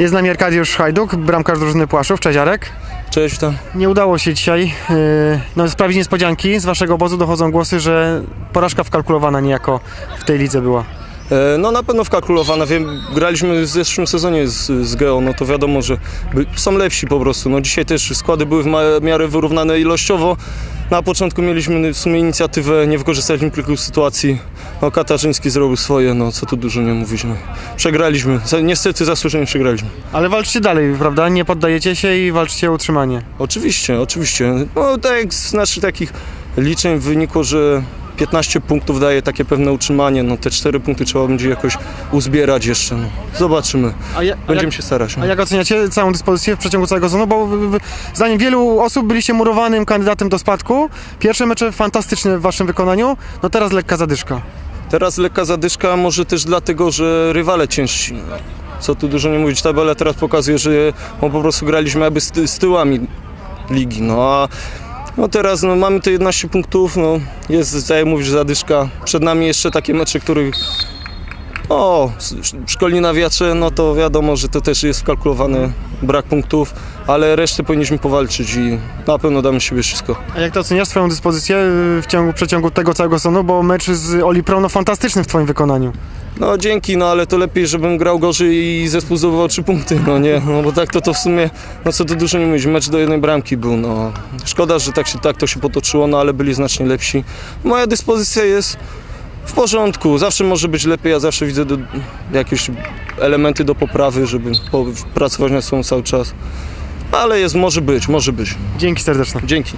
Jest z nami Arkadiusz Hajduk, bramkarz drużyny Płaszów. Cześć Jarek. Cześć, tam. Nie udało się dzisiaj yy, no, sprawić niespodzianki. Z waszego obozu dochodzą głosy, że porażka wkalkulowana niejako w tej lidze była. E, No na pewno wkalkulowane. Wiem, graliśmy w zeszłym sezonie z, z Geo, no to wiadomo, że są lepsi po prostu. No dzisiaj też składy były w miarę wyrównane ilościowo. Na początku mieliśmy w sumie inicjatywę, nie wykorzystaliśmy kilku sytuacji. No Katarzyński zrobił swoje, no co tu dużo nie mówić. No. Przegraliśmy, niestety zasłużenie przegraliśmy. Ale walczcie dalej, prawda? Nie poddajecie się i walczcie o utrzymanie. Oczywiście, oczywiście. No tak jak z naszych takich liczeń wynikło, że 15 punktów daje takie pewne utrzymanie, no te 4 punkty trzeba będzie jakoś uzbierać jeszcze. No. Zobaczymy. A, ja, a, Będziemy jak, się starać. no. a jak oceniacie całą dyspozycję w przeciągu całego sezonu? Bo w, w, zdaniem wielu osób byliście murowanym kandydatem do spadku. Pierwsze mecze fantastyczne w waszym wykonaniu, no teraz lekka zadyszka. Teraz lekka zadyszka, może też dlatego, że rywale ciężsi. Co tu dużo nie mówić, tabela teraz pokazuje, że no, po prostu graliśmy jakby z, ty- z tyłami ligi. No a no teraz no, mamy te 11 punktów, no, jest, tak jak mówisz, zadyszka. Przed nami jeszcze takie mecze, których o, szkolni na wiatrze, no to wiadomo, że to też jest wkalkulowany brak punktów, ale resztę powinniśmy powalczyć i na pewno damy siebie wszystko. A jak to oceniasz swoją dyspozycję y, w ciągu, przeciągu tego całego sezonu? Bo mecz z Oli Pro no fantastyczny w twoim wykonaniu. No dzięki, no ale to lepiej, żebym grał gorzej i zespół zdobywał trzy punkty, no nie, no bo tak to to w sumie, no co tu dużo nie mówić, mecz do jednej bramki był, no. Szkoda, że tak się, tak to się potoczyło, no ale byli znacznie lepsi. Moja dyspozycja jest w porządku, zawsze może być lepiej, ja zawsze widzę do, jakieś elementy do poprawy, żeby po, pracować nad sobą cały czas. Ale jest, może być, może być. Dzięki serdeczne. Dzięki.